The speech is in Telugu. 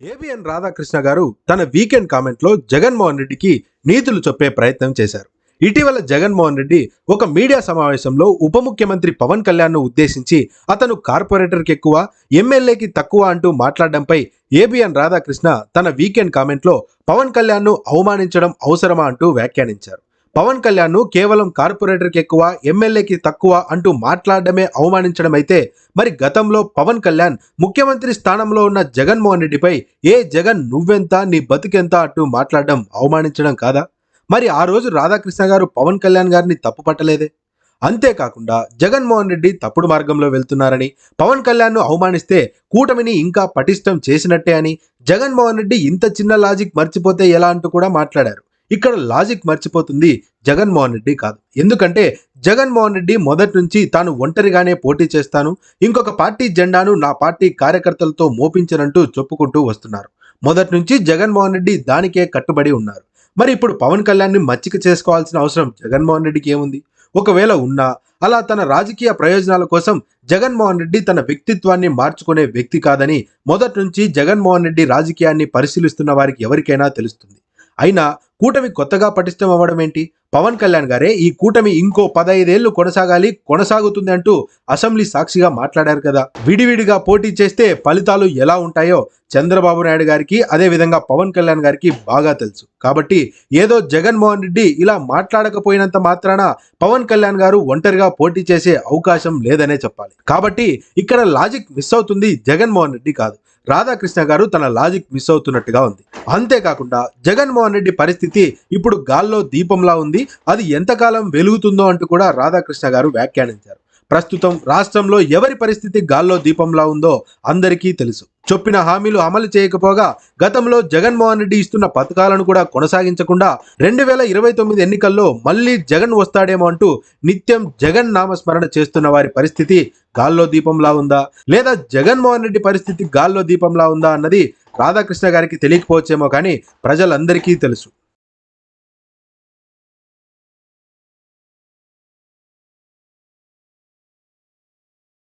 ఏబిఎన్ రాధాకృష్ణ గారు తన వీకెండ్ కామెంట్లో జగన్మోహన్ రెడ్డికి నీతులు చెప్పే ప్రయత్నం చేశారు. ఇటీవల జగన్మోహన్ రెడ్డి ఒక మీడియా సమావేశంలో ఉప ముఖ్యమంత్రి పవన్ కళ్యాణ్ను ఉద్దేశించి అతను కార్పొరేటర్కి ఎక్కువ ఎమ్మెల్యేకి తక్కువ అంటూ మాట్లాడడంపై ఏబిఎన్ రాధాకృష్ణ తన వీకెండ్ కామెంట్లో పవన్ కళ్యాణ్ను అవమానించడం అవసరమా అంటూ వ్యాఖ్యానించారు. పవన్ కళ్యాణ్ను కేవలం కార్పొరేటర్కి ఎక్కువ ఎమ్మెల్యేకి తక్కువ అంటూ మాట్లాడమే అవమానించడం అయితే మరి గతంలో పవన్ కళ్యాణ్ ముఖ్యమంత్రి స్థానంలో ఉన్న జగన్మోహన్ రెడ్డిపై ఏ జగన్ నువ్వెంత నీ బతుకెంత అంటూ మాట్లాడడం అవమానించడం కాదా? మరి ఆ రోజు రాధాకృష్ణ గారు పవన్ కళ్యాణ్ గారిని తప్పు పట్టలేదే? అంతేకాకుండా జగన్మోహన్ రెడ్డి తప్పుడు మార్గంలో వెళ్తున్నారని పవన్ కళ్యాణ్ను అవమానిస్తే కూటమిని ఇంకా పటిష్టం చేసినట్టే అని జగన్మోహన్ రెడ్డి ఇంత చిన్న లాజిక్ మర్చిపోతే ఎలా అంటూ కూడా మాట్లాడారు. ఇక్కడ లాజిక్ మర్చిపోతుంది జగన్మోహన్ రెడ్డి కాదు. ఎందుకంటే జగన్మోహన్ రెడ్డి మొదటి నుంచి తాను ఒంటరిగానే పోటీ చేస్తాను ఇంకొక పార్టీ జెండాను నా పార్టీ కార్యకర్తలతో మోపించనంటూ చెప్పుకుంటూ వస్తున్నారు. మొదటి నుంచి జగన్మోహన్ రెడ్డి దానికే కట్టుబడి ఉన్నారు. మరి ఇప్పుడు పవన్ కళ్యాణ్ని మచ్చిక చేసుకోవాల్సిన అవసరం జగన్మోహన్ రెడ్డికి ఏముంది? ఒకవేళ ఉన్నా అలా తన రాజకీయ ప్రయోజనాల కోసం జగన్మోహన్ రెడ్డి తన వ్యక్తిత్వాన్ని మార్చుకునే వ్యక్తి కాదని మొదటి నుంచి జగన్మోహన్ రెడ్డి రాజకీయాన్ని పరిశీలిస్తున్న వారికి ఎవరికైనా తెలుస్తుంది. అయినా కూటమి కొత్తగా పటిష్టం అవ్వడం ఏంటి? పవన్ కళ్యాణ్ గారే ఈ కూటమి ఇంకో పదైదేళ్ళు కొనసాగాలి కొనసాగుతుంది అంటూ అసెంబ్లీ సాక్షిగా మాట్లాడారు కదా. విడివిడిగా పోటీ చేస్తే ఫలితాలు ఎలా ఉంటాయో చంద్రబాబు నాయుడు గారికి అదే విధంగా పవన్ కళ్యాణ్ గారికి బాగా తెలుసు. కాబట్టి ఏదో జగన్మోహన్ రెడ్డి ఇలా మాట్లాడకపోయినంత మాత్రాన పవన్ కళ్యాణ్ గారు ఒంటరిగా పోటీ చేసే అవకాశం లేదనే చెప్పాలి. కాబట్టి ఇక్కడ లాజిక్ మిస్ అవుతుంది జగన్మోహన్ రెడ్డి కాదు. రాధాకృష్ణ గారు తన లాజిక్ మిస్ అవుతున్నట్టుగా ఉంది. అంతేకాకుండా జగన్మోహన్ రెడ్డి పరిస్థితి ఇప్పుడు గాల్లో దీపంలా ఉంది. అది ఎంతకాలం వెలుగుతుందో అంటూ కూడా రాధాకృష్ణ గారు వ్యాఖ్యానించారు. ప్రస్తుతం రాష్ట్రంలో ఎవరి పరిస్థితి గాల్లో దీపంలా ఉందో అందరికీ తెలుసు. చొప్పిన హామీలు అమలు చేయకపోగా గతంలో జగన్మోహన్ రెడ్డి ఇస్తున్న పథకాలను కూడా కొనసాగించకుండా రెండు వేల ఇరవై తొమ్మిది ఎన్నికల్లో మళ్ళీ జగన్ వస్తాడేమో అంటూ నిత్యం జగన్ నామస్మరణ చేస్తున్న వారి పరిస్థితి గాల్లో దీపంలా ఉందా? లేదా జగన్మోహన్ రెడ్డి పరిస్థితి గాల్లో దీపంలా ఉందా అన్నది రాధాకృష్ణ గారికి తెలియకపోవచ్చేమో కానీ ప్రజలందరికీ తెలుసు.